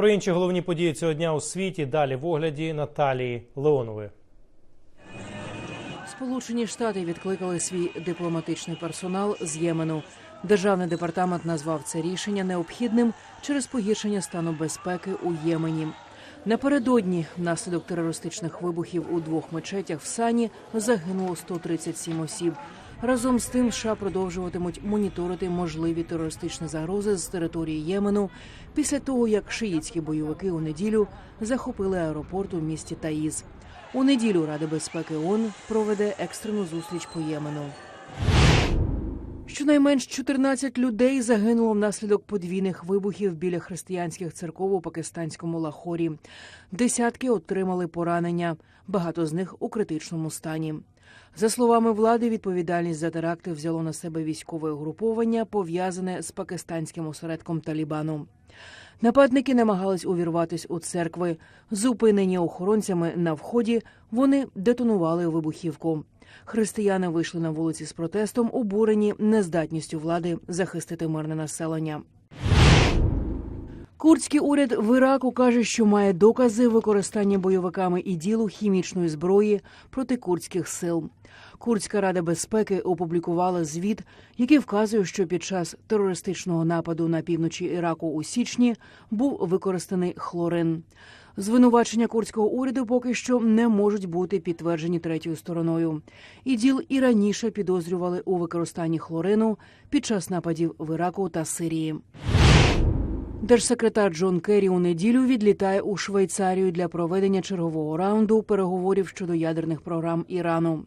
Про інші головні події цього дня у світі далі в огляді Наталії Леонової. Сполучені Штати відкликали свій дипломатичний персонал з Ємену. Державний департамент назвав це рішення необхідним через погіршення стану безпеки у Ємені. Напередодні, внаслідок терористичних вибухів у двох мечетях в Сані, загинуло 137 осіб. Разом з тим, США продовжуватимуть моніторити можливі терористичні загрози з території Ємену після того, як шиїцькі бойовики у неділю захопили аеропорт у місті Таїз. У неділю Рада безпеки ООН проведе екстрену зустріч по Ємену. Щонайменш 14 людей загинуло внаслідок подвійних вибухів біля християнських церков у пакистанському Лахорі. Десятки отримали поранення, багато з них у критичному стані. За словами влади, відповідальність за теракти взяло на себе військове угруповання, пов'язане з пакистанським осередком Талібану. Нападники намагались увірватися у церкви. Зупинені охоронцями на вході, вони детонували вибухівку. Християни вийшли на вулиці з протестом, обурені нездатністю влади захистити мирне населення. Курдський уряд в Іраку каже, що має докази використання бойовиками і ділу хімічної зброї проти курдських сил. Курдська рада безпеки опублікувала звіт, який вказує, що під час терористичного нападу на півночі Іраку у січні був використаний хлорин. Звинувачення курдського уряду поки що не можуть бути підтверджені третьою стороною. ІДІЛ і раніше підозрювали у використанні хлорину під час нападів в Іраку та Сирії. Держсекретар Джон Керрі у неділю відлітає у Швейцарію для проведення чергового раунду переговорів щодо ядерних програм Ірану.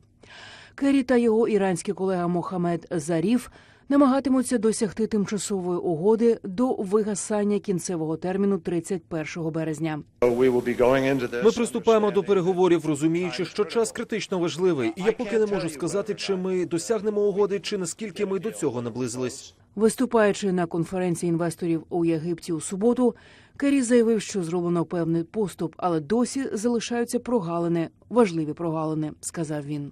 Керрі та його іранський колега Мохамед Заріф намагатимуться досягти тимчасової угоди до вигасання кінцевого терміну 31 березня. Ми приступаємо до переговорів, розуміючи, що час критично важливий, і я поки не можу сказати, чи ми досягнемо угоди, чи наскільки ми до цього наблизились. Виступаючи на конференції інвесторів у Єгипті у суботу, Керрі заявив, що зроблено певний поступ, але досі залишаються прогалини, важливі прогалини, сказав він.